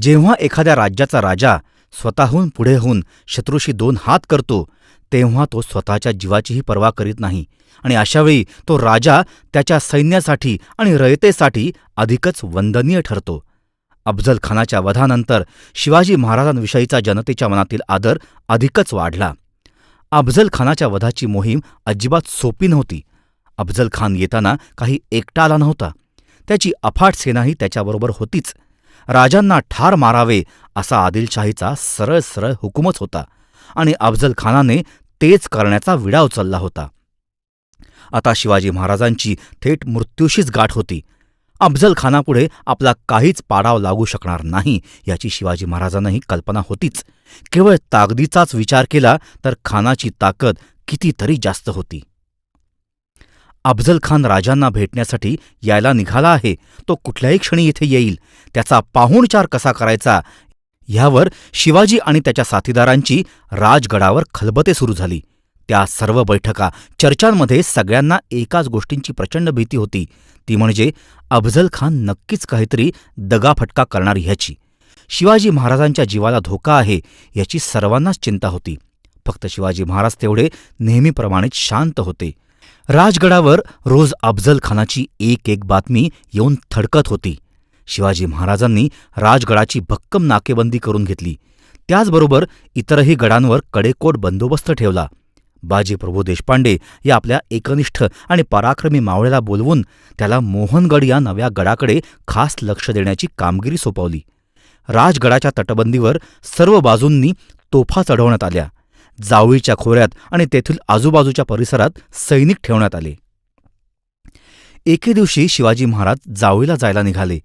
जेव्हा एखाद्या राज्याचा राजा स्वतःहून पुढे होऊन शत्रूशी दोन हात करतो तेव्हा तो स्वतःच्या जीवाचीही पर्वा करीत नाही आणि अशावेळी तो राजा त्याच्या सैन्यासाठी आणि रयतेसाठी अधिकच वंदनीय ठरतो. अफजल खानाच्या वधानंतर शिवाजी महाराजांविषयीचा जनतेच्या मनातील आदर अधिकच वाढला. अफजल खानाच्या वधाची मोहीम अजिबात सोपी नव्हती. अफजल खान येताना काही एकटा आला नव्हता. त्याची अफाट सेनाही त्याच्याबरोबर होतीच. राजांना ठार मारावे असा आदिलशाहीचा सरळ सरळ हुकूमच होता आणि अफजल खानाने तेच करण्याचा विडा उचलला होता. आता शिवाजी महाराजांची थेट मृत्यूशीच गाठ होती. अफजल खानापुढे आपला काहीच पाडाव लागू शकणार नाही याची शिवाजी महाराजांनाही कल्पना होतीच. केवळ ताकदीचाच विचार केला तर खानाची ताकद कितीतरी जास्त होती. अफजल खान राजांना भेटण्यासाठी यायला निघाला आहे. तो कुठल्याही क्षणी येथे येईल. त्याचा पाहुणचार कसा करायचा? ह्यावर शिवाजी आणि त्याच्या साथीदारांची राजगडावर खलबते सुरू झाली. त्या सर्व बैठका चर्चांमध्ये सगळ्यांना एकाच गोष्टींची प्रचंड भीती होती. ती म्हणजे अफजल खान नक्कीच काहीतरी दगाफटका करणार ह्याची. शिवाजी महाराजांच्या जीवाला धोका आहे याची सर्वांनाच चिंता होती. फक्त शिवाजी महाराज तेवढे नेहमीप्रमाणेच शांत होते. राजगडावर रोज अफजलखानाची एक एक बातमी येऊन थडकत होती. शिवाजी महाराजांनी राजगडाची भक्कम नाकेबंदी करून घेतली. त्याचबरोबर इतरही गडांवर कडेकोट बंदोबस्त ठेवला. बाजीप्रभू देशपांडे या आपल्या एकनिष्ठ आणि पराक्रमी मावळ्याला बोलवून त्याला मोहनगड या नव्या गडाकडे खास लक्ष देण्याची कामगिरी सोपवली. राजगडाच्या तटबंदीवर सर्व बाजूंनी तोफा चढवण्यात आल्या. जावळीच्या खोऱ्यात आणि तेथील आजूबाजूच्या परिसरात सैनिक ठेवण्यात आले. एके दिवशी शिवाजी महाराज जावळीला जायला निघाले.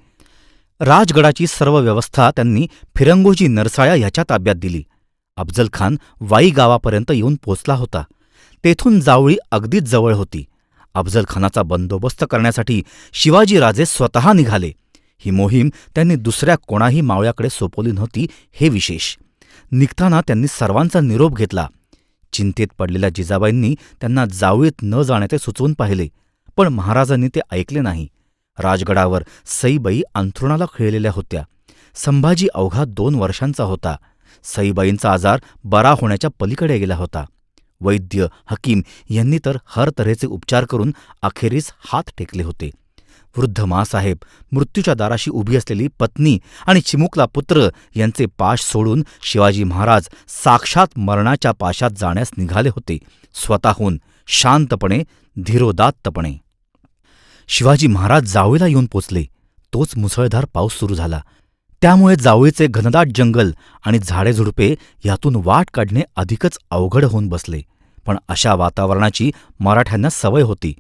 राजगडाची सर्व व्यवस्था त्यांनी फिरंगोजी नरसाळ्या ह्याच्या ताब्यात दिली. अफजल खान वाई गावापर्यंत येऊन पोचला होता. तेथून जावळी अगदीच जवळ होती. अफजल खानाचा बंदोबस्त करण्यासाठी शिवाजीराजे स्वतः निघाले. ही मोहीम त्यांनी दुसऱ्या कोणाही मावळ्याकडे सोपवली नव्हती हे विशेष. निघताना त्यांनी सर्वांचा निरोप घेतला. चिंतेत पडलेल्या जिजाबाईंनी त्यांना जावळीत न जाण्याचे सुचवून पाहिले पण महाराजांनी ते ऐकले नाही. राजगडावर सईबाई अंथरुणाला खिळलेल्या होत्या. संभाजी अवघा दोन वर्षांचा होता. सईबाईंचा आजार बरा होण्याच्या पलीकडे गेला होता. वैद्य हकीम यांनी तर हर तऱ्हेचे उपचार करून अखेरीस हात टेकले होते. वृद्ध मासाहेब मृत्यूच्या दाराशी उभी असलेली पत्नी आणि चिमुकला पुत्र यांचे पाश सोडून शिवाजी महाराज साक्षात मरणाच्या पाशात जाण्यास निघाले होते. स्वतःहून शांतपणे धीरोदात्तपणे. शिवाजी महाराज जावळीला येऊन पोचले. तोच मुसळधार पाऊस सुरू झाला. त्यामुळे जावळीचे घनदाट जंगल आणि झाडेझुडपे यातून वाट काढणे अधिकच अवघड होऊन बसले. पण अशा वातावरणाची मराठ्यांना सवय होती.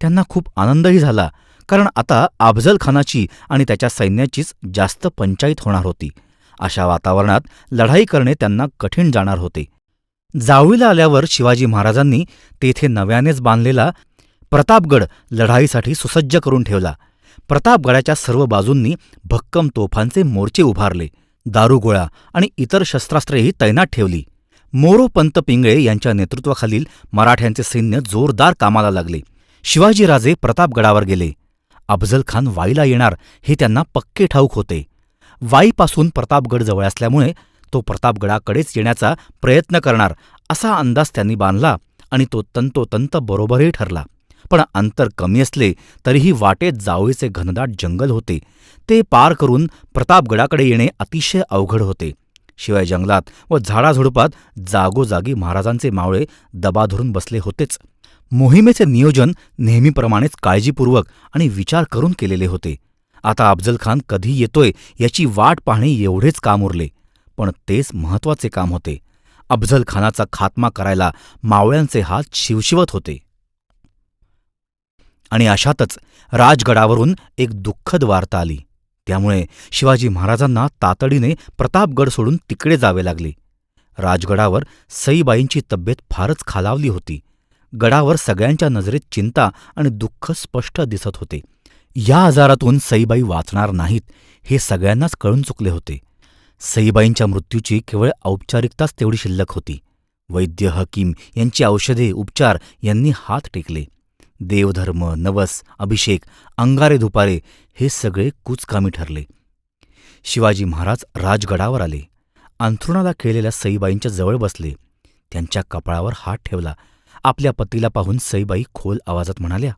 त्यांना खूप आनंदही झाला. कारण आता अफजल खानाची आणि त्याच्या सैन्याचीच जास्त पंचायत होणार होती. अशा वातावरणात लढाई करणे त्यांना कठीण जाणार होते. जावळीला आल्यावर शिवाजी महाराजांनी तेथे नव्यानेच बांधलेला प्रतापगड लढाईसाठी सुसज्ज करून ठेवला. प्रतापगडाच्या सर्व बाजूंनी भक्कम तोफांचे मोर्चे उभारले दारुगोळा आणि इतर शस्त्रास्त्रेही तैनात ठेवली. मोरोपंत पिंगळे यांच्या नेतृत्वाखालील मराठ्यांचे सैन्य जोरदार कामाला लागले. शिवाजीराजे प्रतापगडावर गेले. अफजल खान वाईला येणार हे त्यांना पक्के ठाऊक होते. वाईपासून प्रतापगड जवळ असल्यामुळे तो प्रतापगडाकडेच येण्याचा प्रयत्न करणार असा अंदाज त्यांनी बांधला आणि तो तंतोतंत बरोबरही ठरला. पण अंतर कमी असले तरीही वाटेत जावळीचे घनदाट जंगल होते. ते पार करून प्रतापगडाकडे येणे अतिशय अवघड होते. शिवाय जंगलात व झाडाझुडपात जागोजागी महाराजांचे मावळे दबा धरून बसले होतेच. मोहिमेचे नियोजन नेहमीप्रमाणेच काळजीपूर्वक आणि विचार करून केलेले होते. आता अफजल खान कधी येतोय याची वाट पाहणे एवढेच काम उरले पण तेच महत्त्वाचे काम होते. अफजल खानाचा खात्मा करायला मावळ्यांचे हात शिवशिवत होते. आणि अशातच राजगडावरून एक दुःखद वार्ता आली. त्यामुळे शिवाजी महाराजांना तातडीने प्रतापगड सोडून तिकडे जावे लागले. राजगडावर सईबाईंची तब्येत फारच खालावली होती. गडावर सगळ्यांच्या नजरेत चिंता आणि दुःख स्पष्ट दिसत होते. या आजारातून सईबाई वाचणार नाहीत हे सगळ्यांनाच कळून चुकले होते. सईबाईंच्या मृत्यूची केवळ औपचारिकताच तेवढी शिल्लक होती. वैद्य हकीम यांची औषधे उपचार यांनी हात टेकले. देवधर्म नवस अभिषेक अंगारे दुपारे हे सगळे कुचकामी ठरले. शिवाजी महाराज राजगडावर आले. अंथरुणाला खेळलेल्या सईबाईंच्या जवळ बसले. त्यांच्या कपाळावर हात ठेवला. आपल्या पतीला पाहून सईबाई खोल आवाजात म्हणाल्या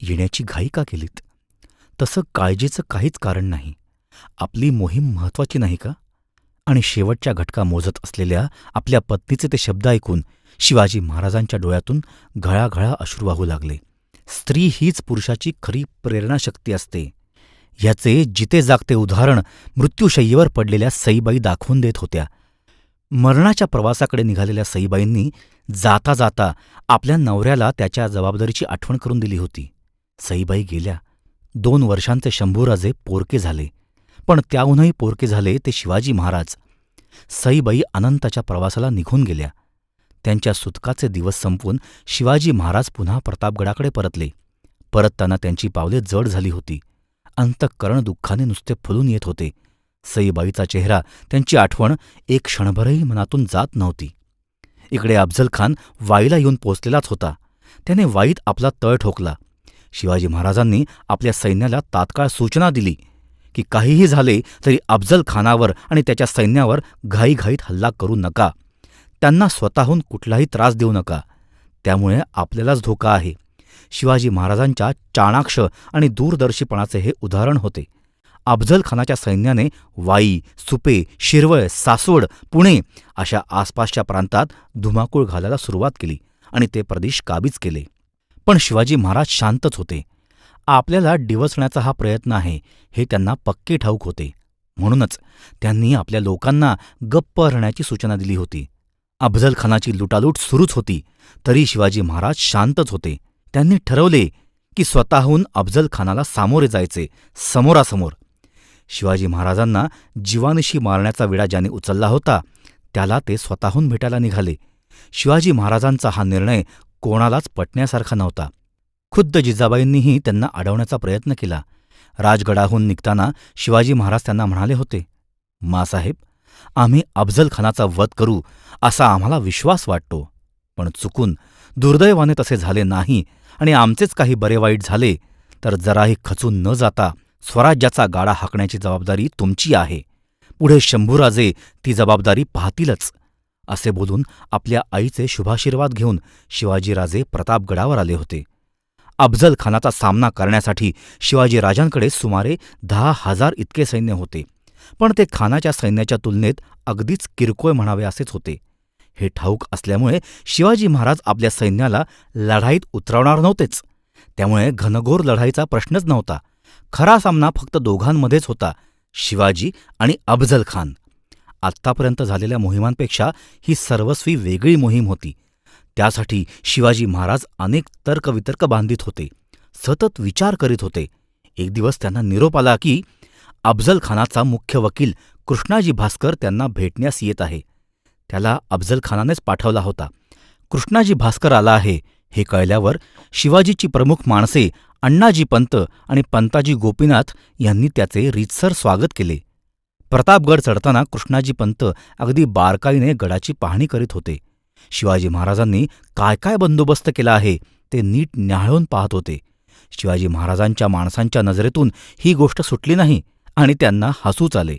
येण्याची घाई का केलीत? तसं काळजीचं काहीच कारण नाही. आपली मोहीम महत्वाची नाही का? आणि शेवटच्या घटका मोजत असलेल्या आपल्या पत्नीचे ते शब्द ऐकून शिवाजी महाराजांच्या डोळ्यातून घळाघळा अश्रू वाहू लागले. स्त्री हीच पुरुषाची खरी प्रेरणाशक्ती असते. ह्याचे जिते जागते उदाहरण मृत्यूशय्येवर पडलेल्या सईबाई दाखवून देत होत्या. मरणाच्या प्रवासाकडे निघालेल्या सईबाईंनी जाता जाता आपल्या नवऱ्याला त्याच्या जबाबदारीची आठवण करून दिली होती. सईबाई गेल्या. दोन वर्षांचे शंभूराजे पोरके झाले. पण त्याहूनही पोरके झाले ते शिवाजी महाराज. सईबाई अनंताच्या प्रवासाला निघून गेल्या. त्यांच्या सुतकाचे दिवस संपून शिवाजी महाराज पुन्हा प्रतापगडाकडे परतले. परतताना त्यांची पावले जड झाली होती. अंतःकरण दुःखाने नुसते फुलून येत होते. सईबाईचा चेहरा त्यांची आठवण एक क्षणभरही मनातून जात नव्हती. इकडे अफजल खान वाईला येऊन पोचलेलाच होता. त्याने वाईत आपला तळ ठोकला. शिवाजी महाराजांनी आपल्या सैन्याला तात्काळ सूचना दिली की काहीही झाले तरी अफजल खानावर आणि त्याच्या सैन्यावर घाईघाईत हल्ला करू नका. त्यांना स्वतःहून कुठलाही त्रास देऊ नका. त्यामुळे आपल्यालाच धोका आहे. शिवाजी महाराजांच्या चाणाक्ष आणि दूरदर्शीपणाचे हे उदाहरण होते. अफजलखानाच्या सैन्याने वाई सुपे शिरवळ सासवड पुणे अशा आसपासच्या प्रांतात धुमाकूळ घालायला सुरुवात केली आणि ते प्रदेश काबीज केले. पण शिवाजी महाराज शांतच होते. आपल्याला डिवचण्याचा हा प्रयत्न आहे हे त्यांना पक्के ठाऊक होते. म्हणूनच त्यांनी आपल्या लोकांना गप्प राहण्याची सूचना दिली होती. अफजलखानाची लुटालूट सुरूच होती तरी शिवाजी महाराज शांतच होते. त्यांनी ठरवले की स्वतःहून अफजलखानाला सामोरे जायचे समोरासमोर. शिवाजी महाराजांना जीवानिशी मारण्याचा विडा ज्याने उचलला होता त्याला ते स्वतःहून भेटायला निघाले. शिवाजी महाराजांचा हा निर्णय कोणालाच पटण्यासारखा नव्हता. खुद्द जिजाबाईंनीही त्यांना अडवण्याचा प्रयत्न केला. राजगडाहून निघताना शिवाजी महाराज त्यांना म्हणाले होते मासाहेब आम्ही अफजलखानाचा वध करू असा आम्हाला विश्वास वाटतो. पण चुकून दुर्दैवाने तसे झाले नाही आणि आमचेच काही बरे वाईट झाले तर जराही खचून न जाता स्वराज्याचा गाडा हाकण्याची जबाबदारी तुमची आहे. पुढे शंभूराजे ती जबाबदारी पाहतीलच. असे बोलून आपल्या आईचे शुभाशीर्वाद घेऊन शिवाजीराजे प्रतापगडावर आले होते. अफजल खानाचा सामना करण्यासाठी शिवाजीराजांकडे सुमारे दहा हजार इतके सैन्य होते. पण ते खानाच्या सैन्याच्या तुलनेत अगदीच किरकोळ म्हणावे असेच होते. हे ठाऊक असल्यामुळे शिवाजी महाराज आपल्या सैन्याला लढाईत उतरवणार नव्हतेच. त्यामुळे घनघोर लढाईचा प्रश्नच नव्हता. खरा सामना फक्त दोघांमध्येच होता शिवाजी आणि अफजल खान. आत्तापर्यंत झालेल्या मोहिमांपेक्षा ही सर्वस्वी वेगळी मोहीम होती. त्यासाठी शिवाजी महाराज अनेक तर्कवितर्क बांधित होते सतत विचार करीत होते. एक दिवस त्यांना निरोप आला की अफजल खानाचा मुख्य वकील कृष्णाजी भास्कर त्यांना भेटण्यास येत आहे. त्याला अफजल खानानेच पाठवला होता. कृष्णाजी भास्कर आला आहे हे कळल्यावर शिवाजीची प्रमुख माणसे अण्णाजी पंत आणि पंताजी गोपीनाथ यांनी त्याचे रीतसर स्वागत केले. प्रतापगड चढताना कृष्णाजी पंत अगदी बारकाईने गडाची पाहणी करीत होते. शिवाजी महाराजांनी काय काय बंदोबस्त केला आहे ते नीट न्याहाळून पाहत होते. शिवाजी महाराजांच्या माणसांच्या नजरेतून ही गोष्ट सुटली नाही आणि त्यांना हसूच आले.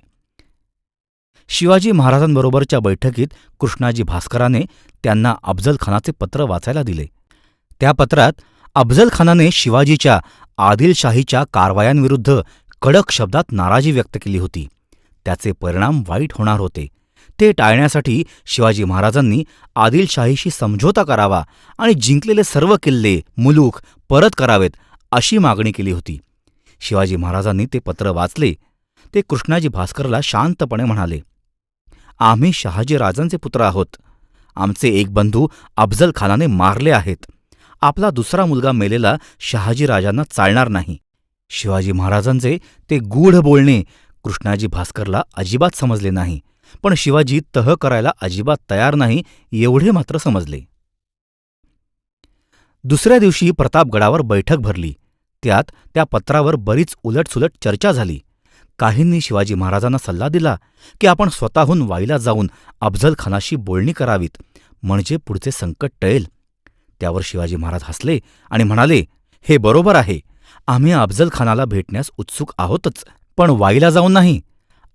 शिवाजी महाराजांबरोबरच्या बैठकीत कृष्णाजी भास्कराने त्यांना अफजलखानाचे पत्र वाचायला दिले. त्या पत्रात अफजल खानाने शिवाजीच्या आदिलशाहीच्या कारवायांविरुद्ध कडक शब्दात नाराजी व्यक्त केली होती. त्याचे परिणाम वाईट होणार होते. ते टाळण्यासाठी शिवाजी महाराजांनी आदिलशाहीशी समझोता करावा आणि जिंकलेले सर्व किल्ले मुलूक परत करावेत अशी मागणी केली होती. शिवाजी महाराजांनी ते पत्र वाचले. ते कृष्णाजी भास्करला शांतपणे म्हणाले आम्ही शहाजीराजांचे पुत्र आहोत. आमचे एक बंधू अफजल खानाने मारले आहेत. आपला दुसरा मुलगा मेलेला शहाजीराजांना चालणार नाही. शिवाजी महाराजांचे ते गूढ बोलणे कृष्णाजी भास्करला अजिबात समजले नाही पण शिवाजी तह करायला अजिबात तयार नाही एवढे मात्र समजले. दुसऱ्या दिवशी प्रतापगडावर बैठक भरली. त्यात त्या पत्रावर बरीच उलटसुलट चर्चा झाली. काहींनी शिवाजी महाराजांना सल्ला दिला की आपण स्वतःहून वाईला जाऊन अफजल खानाशी बोलणी करावीत म्हणजे पुढचे संकट टळेल. त्यावर शिवाजी महाराज हसले आणि म्हणाले हे बरोबर आहे. आम्ही अफजल खानाला भेटण्यास उत्सुक आहोतच पण वाईला जाऊन नाही.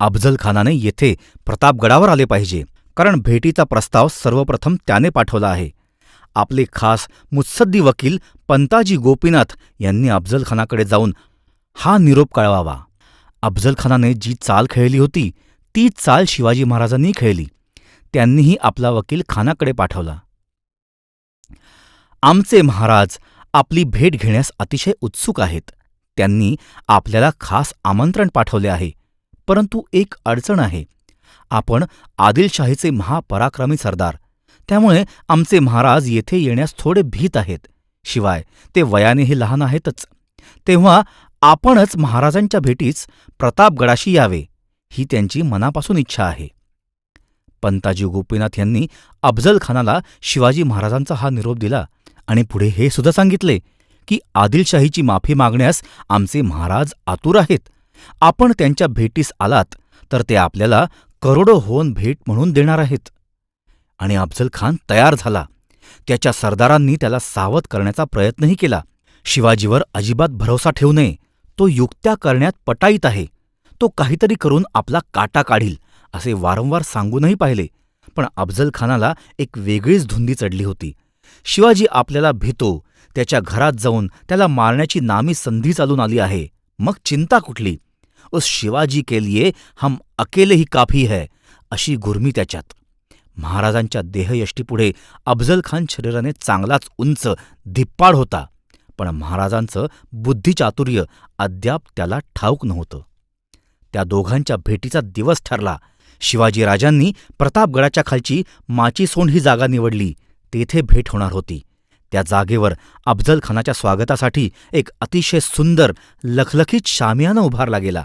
अफजल खानाने येथे प्रतापगडावर आले पाहिजे कारण भेटीचा प्रस्ताव सर्वप्रथम त्याने पाठवला आहे. आपले खास मुत्सद्दी वकील पंताजी गोपीनाथ यांनी अफजल खानाकडे जाऊन हा निरोप कळवावा. अफजल खानाने जी चाल खेळली होती ती चाल शिवाजी महाराजांनी खेळली. त्यांनीही आपला वकील खानाकडे पाठवला. आमचे महाराज आपली भेट घेण्यास अतिशय उत्सुक आहेत. त्यांनी आपल्याला खास आमंत्रण पाठवले आहे. परंतु एक अडचण आहे. आपण आदिलशाहीचे महापराक्रमी सरदार. त्यामुळे आमचे महाराज येथे येण्यास थोडे भीत आहेत. शिवाय ते वयानेही लहान आहेतच. तेव्हा आपणच महाराजांच्या भेटीस प्रतापगडाशी यावे ही त्यांची मनापासून इच्छा आहे. पंताजी गोपीनाथ यांनी अफजल खानाला शिवाजी महाराजांचा हा निरोप दिला. आणि पुढे हे सुद्धा सांगितले की आदिलशाहीची माफी मागण्यास आमचे महाराज आतुर आहेत. आपण त्यांच्या भेटीस आलात तर ते आपल्याला करोडो होऊन भेट म्हणून देणार आहेत. आणि अफजल खान तयार झाला. त्याच्या सरदारांनी त्याला सावध करण्याचा प्रयत्नही केला. शिवाजीवर अजिबात भरोसा ठेवू नये. तो युक्त्या करण्यात पटाईत आहे. तो काहीतरी करून आपला काटा काढील असे वारंवार सांगूनही पाहिले. पण अफजल खानाला एक वेगळीच धुंदी चढली होती. शिवाजी आपल्याला भितो त्याच्या घरात जाऊन त्याला मारण्याची नामी संधी चालून आली आहे. मग चिंता कुठली? उस शिवाजी के लिए हम अकेले ही काफी है अशी गुरमी त्याच्यात. महाराजांच्या देहयष्टीपुढे अफजल खान शरीराने चांगलाच उंच धिप्पाड होता. पण महाराजांचं बुद्धिचातुर्य अद्याप त्याला ठाऊक नव्हतं. त्या दोघांच्या भेटीचा दिवस ठरला. शिवाजीराजांनी प्रतापगडाच्या खालची माचीसोंड ही जागा निवडली. तेथे भेट होणार होती. त्या जागेवर अफजल खानाच्या स्वागतासाठी एक अतिशय सुंदर लखलखीत शामियाना उभारला गेला.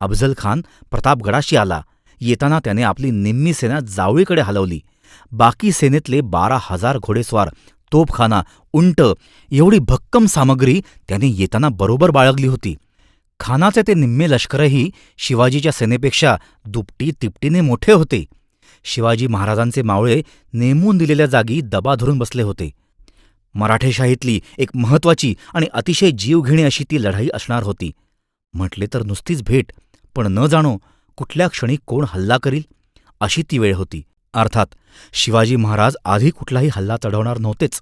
अफजल खान प्रतापगडाशी आला. येताना त्याने आपली निम्मी सेना जावळीकडे हलवली. बाकी सेनेतले बारा हजार घोडेस्वार तोफखाना उंट एवढी भक्कम सामग्री त्याने येताना बरोबर बाळगली होती. खानाचे ते निम्मे लष्करही शिवाजीच्या सेनेपेक्षा दुपटी तिपटीने मोठे होते. शिवाजी महाराजांचे मावळे नेमून दिलेल्या जागी दबा धरून बसले होते. मराठेशाहीतली एक महत्वाची आणि अतिशय जीवघेणी अशी ती लढाई असणार होती. म्हटले तर नुसतीच भेट पण न जाणो कुठल्या क्षणी कोण हल्ला करील अशी ती वेळ होती. अर्थात शिवाजी महाराज आधी कुठलाही हल्ला चढवणार नव्हतेच.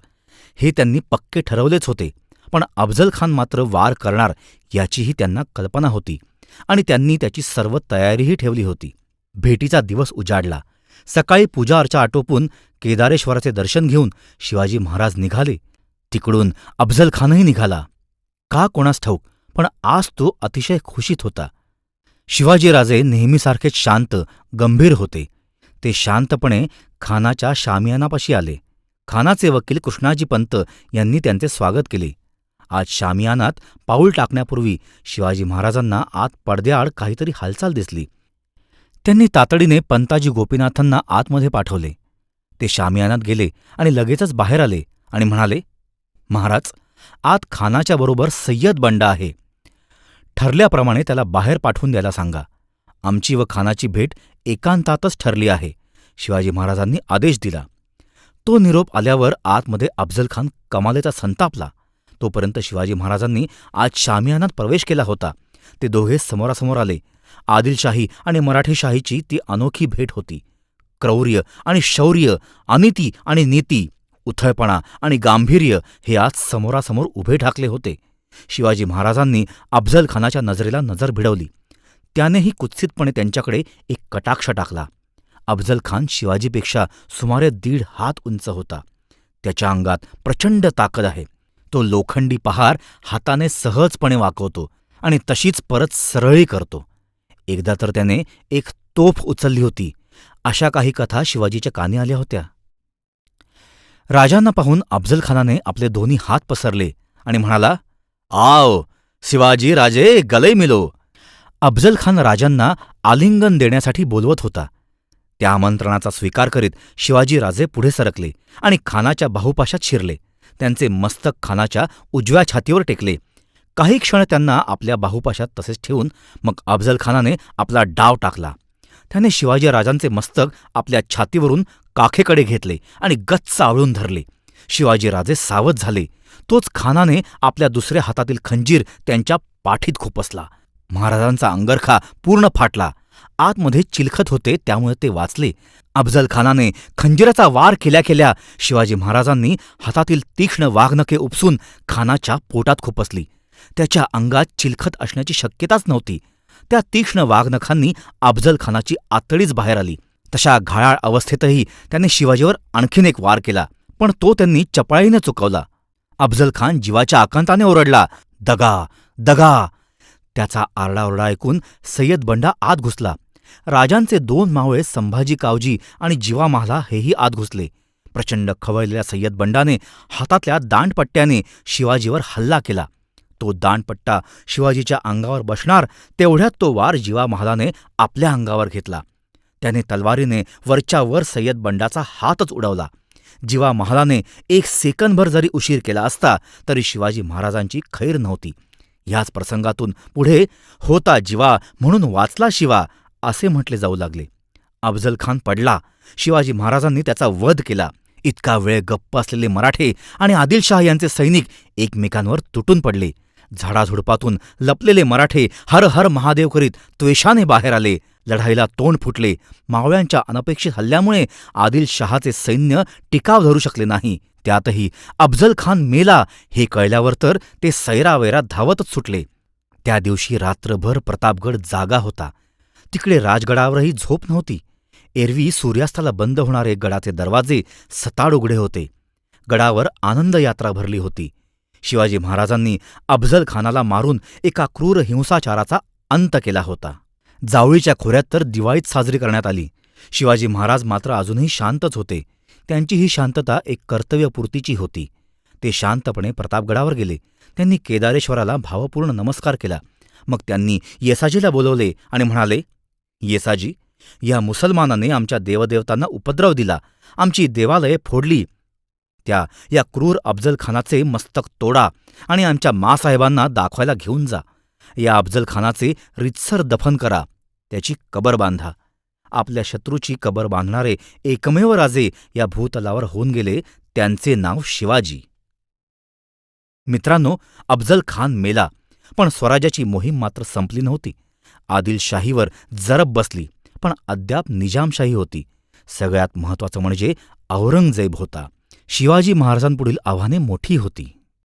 हे त्यांनी पक्के ठरवलेच होते पण अफजल खान मात्र वार करणार याचीही त्यांना कल्पना होती आणि त्यांनी त्याची सर्व तयारीही ठेवली होती. भेटीचा दिवस उजाडला. सकाळी पूजा अर्चा आटोपून केदारेश्वराचे दर्शन घेऊन शिवाजी महाराज निघाले. तिकडून अफजल खानही निघाला. का कोणास ठाऊक पण आज तो अतिशय खुशीत होता. शिवाजीराजे नेहमीसारखेच शांत गंभीर होते. ते शांतपणे खानाच्या शामियानापाशी आले. खानाचे वकील कृष्णाजी पंत यांनी त्यांचे स्वागत केले. आज शामियानात पाऊल टाकण्यापूर्वी शिवाजी महाराजांना आत पडद्याआड काहीतरी हालचाल दिसली. त्यांनी तातडीने पंताजी गोपीनाथांना आतमध्ये पाठवले. ते शामियानात गेले आणि लगेचच बाहेर आले आणि म्हणाले महाराज आत खानाच्या बरोबर सय्यद बंडा आहे. ठरल्याप्रमाणे त्याला बाहेर पाठवून द्यायला सांगा. आमची व खानाची भेट एकांतातच ठरली आहे. शिवाजी महाराजांनी आदेश दिला. तो निरोप आल्यावर आतमध्ये अफजल खान कमालेचा संतापला. तोपर्यंत शिवाजी महाराजांनी आज शामियानात प्रवेश केला होता. ते दोघे समोरासमोर आले. आदिलशाही आणि मराठेशाहीची ती अनोखी भेट होती. क्रौर्य आणि शौर्य अनिती आणि नीती उथळपणा आणि गांभीर्य हे आज समोरासमोर उभे ठाकले होते. शिवाजी महाराजांनी अफजल खानाच्या नजरेला नजर भिडवली. त्यानेही कुत्सितपणे त्यांच्याकडे एक कटाक्ष टाकला. अफजल खान शिवाजीपेक्षा सुमारे दीड हात उंच होता. त्याच्या अंगात प्रचंड ताकद आहे. तो लोखंडी पहार हाताने सहजपणे वाकवतो आणि तशीच परत सरळी करतो. एकदा तर त्याने एक तोफ उचलली होती. अशा काही कथा शिवाजीच्या कानी आल्या होत्या. राजांना पाहून अफजल खानाने आपले दोन्ही हात पसरले आणि म्हणाला आव शिवाजी राजे गले मिलो. अफजल खान राजांना आलिंगन देण्यासाठी बोलवत होता. त्या आमंत्रणाचा स्वीकार करीत शिवाजी राजे पुढे सरकले आणि खानाच्या बाहुपाशात शिरले. त्यांचे मस्तक खानाच्या उजव्या छातीवर टेकले. काही क्षण त्यांना आपल्या बाहुपाशात तसेच ठेवून मग अफजलखानाने आपला डाव टाकला. त्याने शिवाजी राजांचे मस्तक आपल्या छातीवरून काखेकडे घेतले आणि गच्च आवळून धरले. शिवाजीराजे सावध झाले. तोच खानाने आपल्या दुसऱ्या हातातील खंजीर त्यांच्या पाठीत खुपसला. महाराजांचा अंगरखा पूर्ण फाटला. आतमध्ये चिलखत होते त्यामुळे ते वाचले. अफजलखानाने खंजिराचा वार केल्या केल्या शिवाजी महाराजांनी हातातील तीक्ष्ण वाघनखे उपसून खानाच्या पोटात खुपसली. त्याच्या अंगात चिलखत असण्याची शक्यताच नव्हती. त्या तीक्ष्ण वाघनखांनी अफजलखानाची आतडीच बाहेर आली. तशा घायाळ अवस्थेतही त्याने शिवाजीवर आणखीन एक वार केला पण तो त्यांनी चपळाईने चुकवला. अफजलखान जीवाच्या आकांताने ओरडला दगा दगा. त्याचा आरडाओरडा ऐकून सय्यद बंडा आत घुसला. राजांचे दोन मावळे संभाजी कावजी आणि जीवा महाला हेही आत घुसले. प्रचंड खवळलेल्या सय्यद बंडाने हातातल्या दांडपट्ट्याने शिवाजीवर हल्ला केला. तो दांडपट्टा शिवाजीच्या अंगावर बसणार तेवढ्यात तो वार जीवा महालाने आपल्या अंगावर घेतला. त्याने तलवारीने वरच्या वर सय्यद बंडाचा हातच उडवला. जीवा महालाने एक सेकंदभर जरी उशीर केला असता तरी शिवाजी महाराजांची खैर नव्हती. ह्याच प्रसंगातून पुढे होता जीवा म्हणून वाचला शिवा असे म्हटले जाऊ लागले. अफजल खान पडला. शिवाजी महाराजांनी त्याचा वध केला. इतका वेळ गप्प असलेले मराठे आणि आदिलशाह यांचे सैनिक एकमेकांवर तुटून पडले. झाडाझुडपातून लपलेले मराठे हर हर महादेव करीत त्वेषाने बाहेर आले. लढाईला तोंड फुटले. मावळ्यांच्या अनपेक्षित हल्ल्यामुळे आदिलशहाचे सैन्य टिकाव धरू शकले नाही. त्यातही अफजल खान मेला हे कळल्यावर तर ते सैरावैरा धावतच सुटले. त्या दिवशी रात्रभर प्रतापगड जागा होता. तिकडे राजगडावरही झोप नव्हती. एरवी सूर्यास्ताला बंद होणारे गडाचे दरवाजे सताड उघडे होते. गडावर आनंद यात्रा भरली होती. शिवाजी महाराजांनी अफजल खानाला मारून एका क्रूर हिंसाचाराचा अंत केला होता. जावळीच्या खोऱ्यात तर दिवाळीत साजरी करण्यात आली. शिवाजी महाराज मात्र अजूनही शांतच होते. त्यांची ही शांतता एक कर्तव्यपूर्तीची होती. ते शांतपणे प्रतापगडावर गेले. त्यांनी केदारेश्वराला भावपूर्ण नमस्कार केला. मग त्यांनी येसाजीला बोलवले आणि म्हणाले येसाजी या मुसलमानाने आमच्या देवदेवतांना उपद्रव दिला. आमची देवालये फोडली. त्या या क्रूर अफजलखानाचे मस्तक तोडा आणि आमच्या मासाहेबांना दाखवायला घेऊन जा. या अफजलखानाचे रितसर दफन करा. त्याची कबर बांधा. आपल्या शत्रूची कबर बांधणारे एकमेव राजे या भूतलावर होऊन गेले त्यांचे नाव शिवाजी. मित्रांनो अफजल खान मेला पण स्वराज्याची मोहीम मात्र संपली नव्हती. आदिलशाहीवर जरब बसली पण अद्याप निजामशाही होती. सगळ्यात महत्वाचं म्हणजे औरंगजेब होता. शिवाजी महाराजांपुढील आव्हाने मोठी होती.